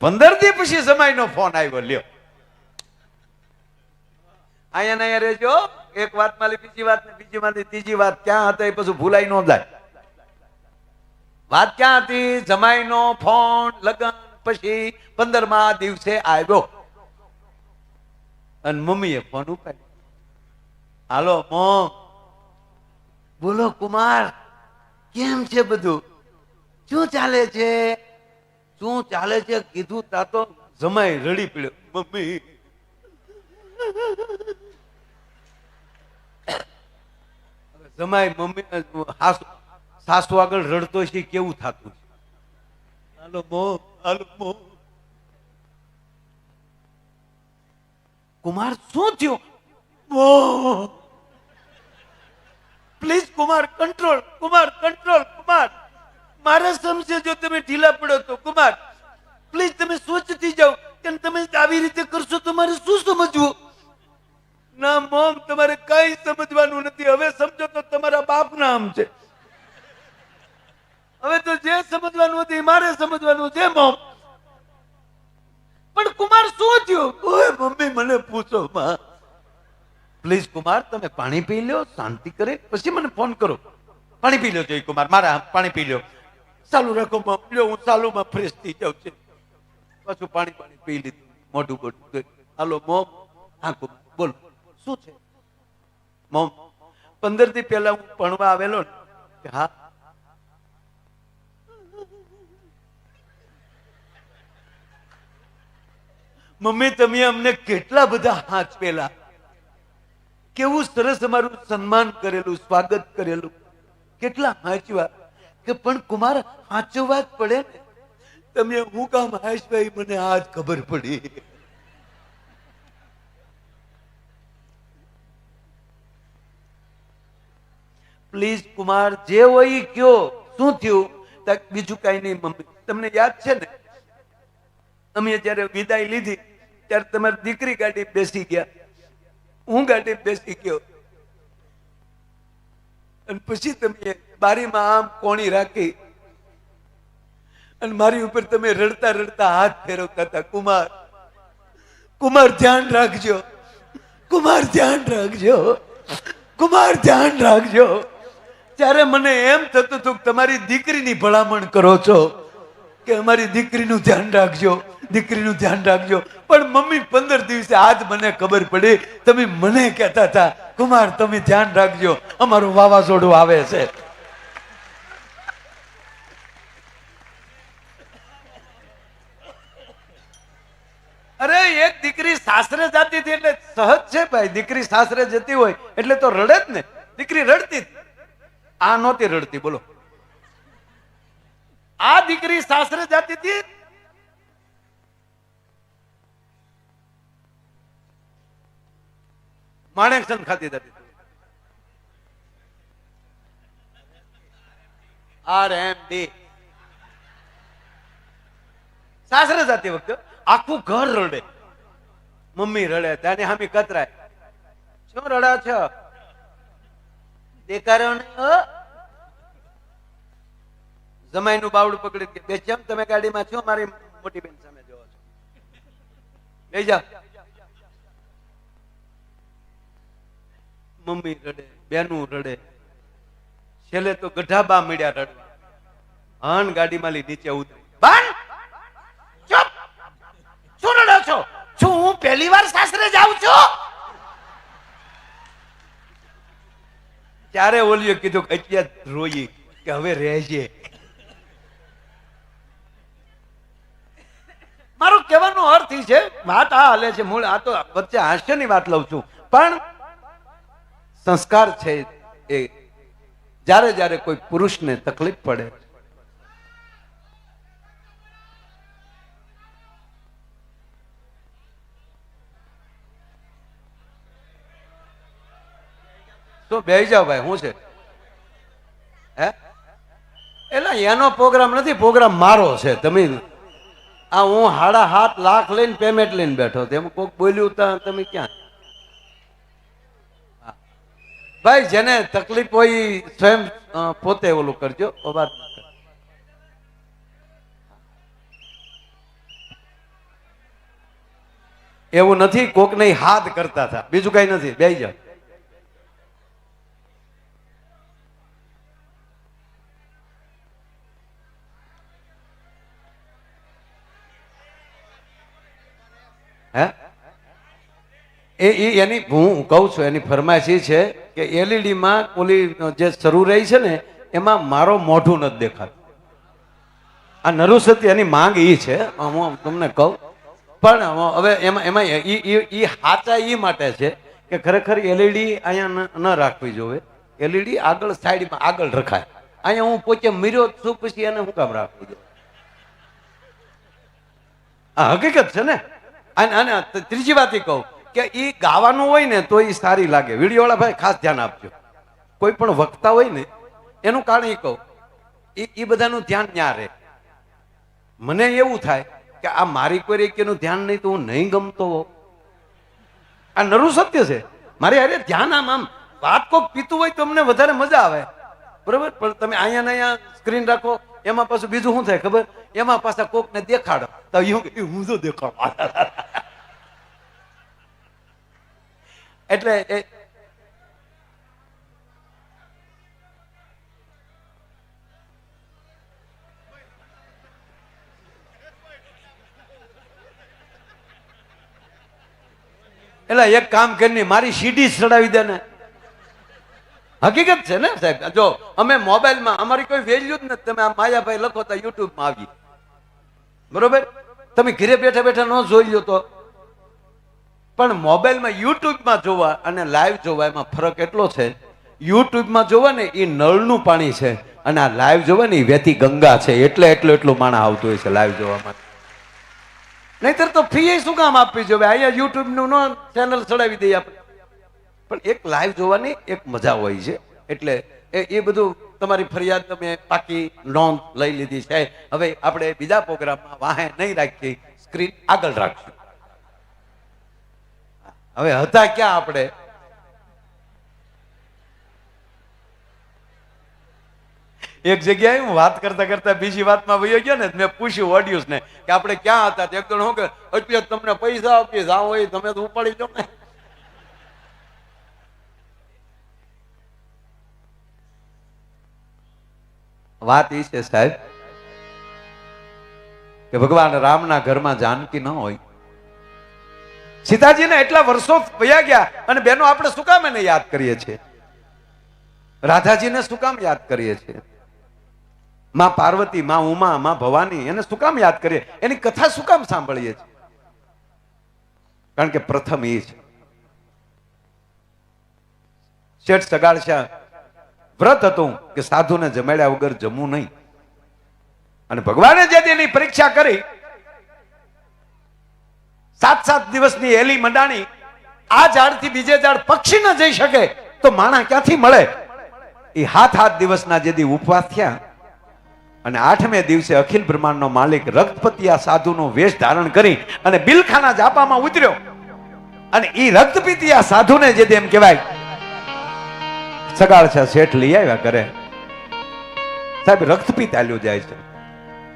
પંદર દી પછી જમાઈનો ફોન આવ્યો, લ્યો. અહીંયા અહીંયા રહેજો, એક વાત માલી બીજી વાત ને બીજી માંથી ત્રીજી વાત, ક્યાં હતા એ પછી ભૂલાઈ ન જાય. વાત ક્યાં હતી? જમાઈનો ફોન, લગન પછી પંદરમા દિવસે આવ્યો. અને મમ્મીએ ફોન ઉપાડ્યો. હાલો મોમ બોલો, કુમાર, કેમ છે બધું? શું ચાલે છે? શું ચાલે છે કીધું તા જમાઈ રડી પડ્યો. મમ્મી. જમાય મમ્મી સાસુ આગળ રડતો છે, કેવું થતું કુમાર, શું થયું? Please Kumar, control Kumar control, Kumar. મારા સમજે જો તમે ઢીલા પડો તો, કુમાર પ્લીઝ તમે સ્વચ્છ થઈ જાઓ તમે આવી રીતે કરશો તો મારે શું સમજવું? ના, મોમ, તમારે કઈ સમજવાનું નથી. હવે સમજો તો તમારા બાપ નામ છે. હવે તો જે સમજવાનું હતું મારે સમજવાનું છે, મોમ. પણ કુમાર, શું થયું? ઓય, મમ્મી, મને પૂછો, માં. પ્લીઝ કુમાર, તમે પાણી પી લો, શાંતિ કરે, પછી મને ફોન કરો. પાણી પી લો જય કુમાર, મારા પાણી પી લો. ચાલુ રાખો લ્યો હું ચાલુમાં ફ્રેશ થઈ જાઉં છું. પાછું પાણી પાણી પી લીધું, મોઢું મોઢું હાલો, મોમ કુમાર બોલો. શું છે? મોમ પંદરથી પહેલા હું ભણવા આવેલો ને હા? મમ્મી, તમે અમને કેટલા બધા હાથ પેલા. કેવું સરસ અમારું સન્માન કરેલું, સ્વાગત કરેલું. કેટલા હાંચવા. કે પણ કુમાર હાંચવા વાત પડે ને? તમે હું કામ એ મને આજ ખબર પડી. પ્લીઝ કુમાર જે હોય કયો. શું થયું? બીજું કઈ નહીં મમ્મી. તમને યાદ છે ને? અમે જયારે વિદાય લીધી ત્યારે તમારી દીકરી ગાડી બેસી ગયા. હું ગાડી બેસી ગયો. અને પછી તમે બારીમાં આમ કોણી રાખી અને મારી ઉપર તમે રડતા રડતા હાથ ફેરવતા હતા. કુમાર કુમાર ધ્યાન રાખજો. કુમાર ધ્યાન રાખજો. કુમાર ધ્યાન રાખજો. ત્યારે મને એમ થતું હતું કે તમારી દીકરીની ભલામણ કરો છો, કે અમારી દીકરીનું ધ્યાન રાખજો. દીકરીનું ધ્યાન રાખજો. પણ મમ્મી પંદર દિવસે આજ મને ખબર પડી. તમે મને કહેતા હતા, કુમાર, તમે ધ્યાન રાખજો. અમારું વાવાઝોડું આવે છે. અરે, એક દીકરી સાસરે જતી હતી એટલે સહજ છે ભાઈ. દીકરી સાસરે જતી હોય એટલે તો રડે જ ને. દીકરી રડતી આ નહોતી રડતી, બોલો. આ દીકરી સાસરે જતી હતી માણેકસન ખાતી હતી આર એમ ડી. સાસરે જતી વખતે આખું ઘર રડે. મમ્મી રડે, ત્યાંની હામી કતરાય. શું રડા છો? નહીં હો? જમાઈનું બાવડું પકડી કે બેચમ તમે ગાડીમાં છો? મારી મોટી બેન સામે જોવો છો. લઈ જાઓ. મમ્મી રડે, બેનું રડે. છેલ્લે તો ગઢાબા મળ્યા રડવા. હન ગાડીમાં લઈ નીચે ઉતરી. બાન ચૂપ! શું રડો છો? શું હું પહેલી વાર સાસરે જાઉં છું? ત્યારે ઓલીએ કીધું કે રોઈ કે હવે રહેજે. મારો કહેવાનો અર્થ છે, વાત આ હાલે છે, મૂળ આ તો વચ્ચે હાસ્યની વાત લઉં છું. પણ સંસ્કાર છે એ. જ્યારે જ્યારે કોઈ પુરુષને તકલીફ પડે તો બે જાઓ ભાઈ શું છે? હે? એટલે એનો પ્રોગ્રામ નથી, પ્રોગ્રામ મારો છે, તમે આ હું હાડા હાથ લાખ લઈને, પેમેન્ટ લઈને બેઠો તેમ કોક બોલ્યું તમે ક્યાં હા. ભાઈ, જેને તકલીફ હોય સ્વયં પોતે ઓલું કરજો વાત એવું નથી કોક ને હાથ કરતા હતા બીજું કઈ નથી બે જાઓ. હે? એ એની, હું કહું છું, એની ફરમાઈશ છે કે એલઈડીમાં ઓલી જે શરૂ રહી છે ને, એમાં મારો મોઢું નથી દેખાતું. આ નરુસતી એની માંગ એ છે, હું તમને કહું. પણ હવે એમાં એમાં એ હાચા ઈ માટે છે કે ખરેખર એલઈડી અહીંયા ન- રાખવી જોવે. એલઈડી આગળ સાઈડમાં આગળ રખાય. અહીંયા હું પોતે મીર્યો છું, પછી એને હું કામ રાખવું જોઈએ? આ હકીકત છે ને? અને ત્રીજી વાત એ કહું. કે એ ગાવાનું હોય ને તો એ સારી લાગે. વીડિયો વાળા ભાઈ ખાસ ધ્યાન આપજો. કોઈ પણ વક્તા હોય ને, એનું કારણ એ કહું એ એ બધાનું ધ્યાન ન્યા રહે. મને એવું થાય કે આ મારી કોઈ રેકીનું ધ્યાન નહીં તો હું નહીં ગમતો હો આ નરું સત્ય છે. મારે અરે ધ્યાન આમ આમ, વાત કોક પીતું હોય તો અમને વધારે મજા આવે. બરોબર? પણ તમે અહીંયા ને અહીંયા સ્ક્રીન રાખો, એમાં પાછું બીજું શું થાય ખબર? એમાં પાછા કોકને દેખાડો. તો હું હું તો દેખાડો? એટલે એટલે એક કામ કરીને મારી સીડી ચડાવી દે ને. હકીકત છે ને સાહેબ? જો, અમે મોબાઈલમાં, અમારી કોઈ વેલ્યુ જ નથી. તમે આ માયાભાઈ લખો તો યુટ્યુબમાં આવી. બરોબર? તમે ઘરે બેઠા બેઠા ન જોઈ લો તો. પણ મોબાઈલમાં યુટ્યુબમાં જોવા અને લાઈવ જોવા એમાં ફરક એટલો છે, યુટ્યુબમાં જોવા ને એ નળનું પાણી છે અને આ લાઈવ જોવા ને એ વેતી ગંગા છે, એટલે એટલું એટલું માણા આવતું હોય છે લાઈવ જોવા માટે. નહીતર તો ફી શું કામ આપવી જોઈએ? અહીંયા યુટ્યુબનું ન ચેનલ ચડાવી દઈએ આપણે. પણ એક લાઈવ જોવાની એક મજા હોય છે, એટલે એ એ બધું તમારી ફરિયાદ તમે પાકી નોંધ લઈ લીધી છે. હવે આપણે બીજા પ્રોગ્રામમાં વાહે નહીં રાખીએ, સ્ક્રીન આગળ રાખશું. હવે હતા ક્યાં આપણે? એક જગ્યાએ હું વાત કરતા કરતા બીજી વાતમાં વયો ગયો ને મેં પૂછ્યું ઓડિયન્સ ને કે આપણે ક્યાં હતા? એક તો હું કે એટલે તમને પૈસા આપીએ જાઓ હોય તમે તો ઉપાડી લો ને. વાત એ છે સાહેબ કે ભગવાન રામના ઘરમાં જાનકી ન હોય. સીતાજીને એટલા વર્ષો વયા ગયા અને બેનો આપણે શું કામ એને યાદ કરીએ છીએ? રાધાજીને શું કામ યાદ કરીએ છીએ? માં પાર્વતી, માં ઉમા, માં ભવાની, એને શું કામ યાદ કરીએ? એની કથા શું કામ સાંભળીએ છીએ? કારણ કે પ્રથમ એ છે. શેઠ સગાળ વ્રત હતું કે સાધુને જમાડ્યા વગર જમવું નહીં. અને ભગવાને જે એની પરીક્ષા કરી સાત સાત દિવસની એલી મંડાણી આ ઝાડથી બીજે ઝાડ પક્ષી ન જઈ શકે તો માણા ક્યાંથી મળે? એ હાથ હાથ દિવસના જે ઉપવાસ થયા અને આઠમે દિવસે અખિલ બ્રહ્માંડનો માલિક રક્તપતિ આ સાધુનો વેશ ધારણ કરી અને બિલખાના જાપામાં ઉતર્યો. અને એ રક્તપીતી આ સાધુને જે એમ કહેવાય, સગાળ છે, શેઠ લઈ આવ્યા કરે સાહેબ, રક્તપીત આલ્યું જાય છે.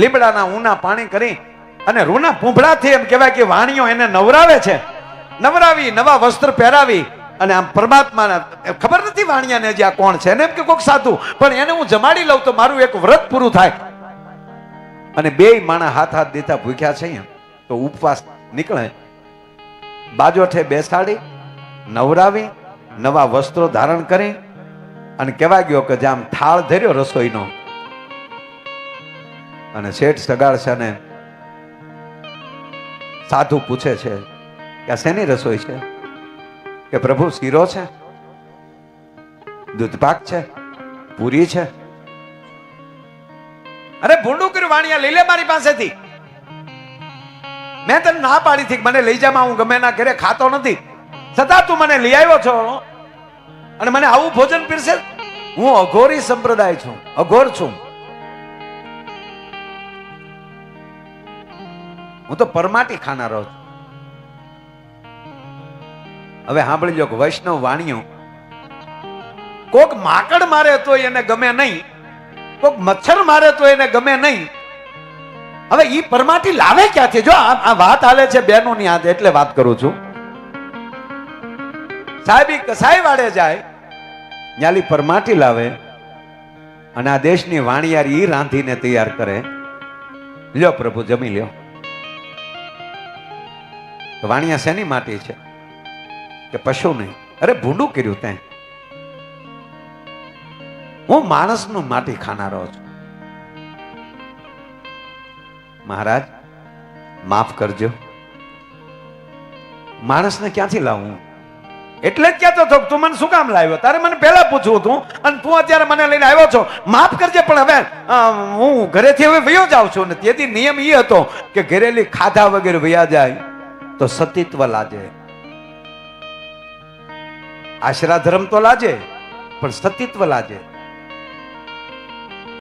લીમડાના ઊના પાણી કરી અને રૂના પૂંભળાથી એમ કહેવાય કે વાણીઓ એને નવરાવે છે. નવરાવી, નવા વસ્ત્ર પહેરાવી અને આમ પરમાત્માના ખબર નથી વાણિયાને જે આ કોણ છે? એને એમ કે કોક સાધુ, પણ એને હું જમાડી લઉં તો મારું એક વ્રત પૂરું થાય. અને બે માણા હાથ હાથ દેતા ભૂખ્યા છે તો ઉપવાસ નીકળે. બાજોઠે બેસાડી, નવરાવી, નવા વસ્ત્રો ધારણ કરી અને કહેવા ગયો કે જામ થાળ ધર્યો રસોઈનો. અને શેઠ સગાડશાને સાધુ પૂછે છે કે શેની રસોઈ છે? કે પ્રભુ શીરો છે? દૂધપાક છે? પૂરી છે? અરે ભૂંડું કર્યું, વાણિયા, લઈ લે મારી પાસેથી. મેં તને ના પાડી હતી મને લઈ જામાં હું ગમે ના ઘરે ખાતો નથી. છતાં તું મને લઈ આવ્યો છો. અને મને આવું ભોજન પીરશે હું અઘોરી સંપ્રદાય છું, અઘોર છું. હું તો પરમાટી ખાનારો છું. હવે સાંભળી લો વૈષ્ણવ વાણીઓ, કોક માકડ મારે તો એને ગમે નહીં, કોક મચ્છર મારે તો એને ગમે નહીં. હવે ઈ પરમાટી લાવે ક્યાંથી? જો આ વાત હાલે છે બેનો ની હાથે, એટલે વાત કરું છું. સાહેબ કસાઈ વાડે જાય, ન્યાલી પરમાટી લાવે અને આ દેશની વાણિયાર ઈ રાંધીને તૈયાર કરે. લ્યો પ્રભુ, જમી લ્યો. વાણિયા શેની માટી છે? કે પશુ નહીં. અરે, ભૂંડું કર્યું તે હું માણસનું માટી ખાનારો છું. મહારાજ, માફ કરજો. માણસને ક્યાંથી લાવું? એટલે જ કહેતો હતો તું મને શું કામ લાવ્યો? તારે મને પહેલા પૂછવું હતું, અને તું અત્યારે મને લઈને આવ્યો છો. માફ કરજે, પણ હવે હું ઘરેથી હવે વયો જાઉં છું ને તેથી નિયમ એ હતો કે ઘરેલી ખાધા વગેરે વયા જાય. તો સતીત્વ લાજે. આશરા ધર્મ તો લાજે પણ સતીત્વ લાજે.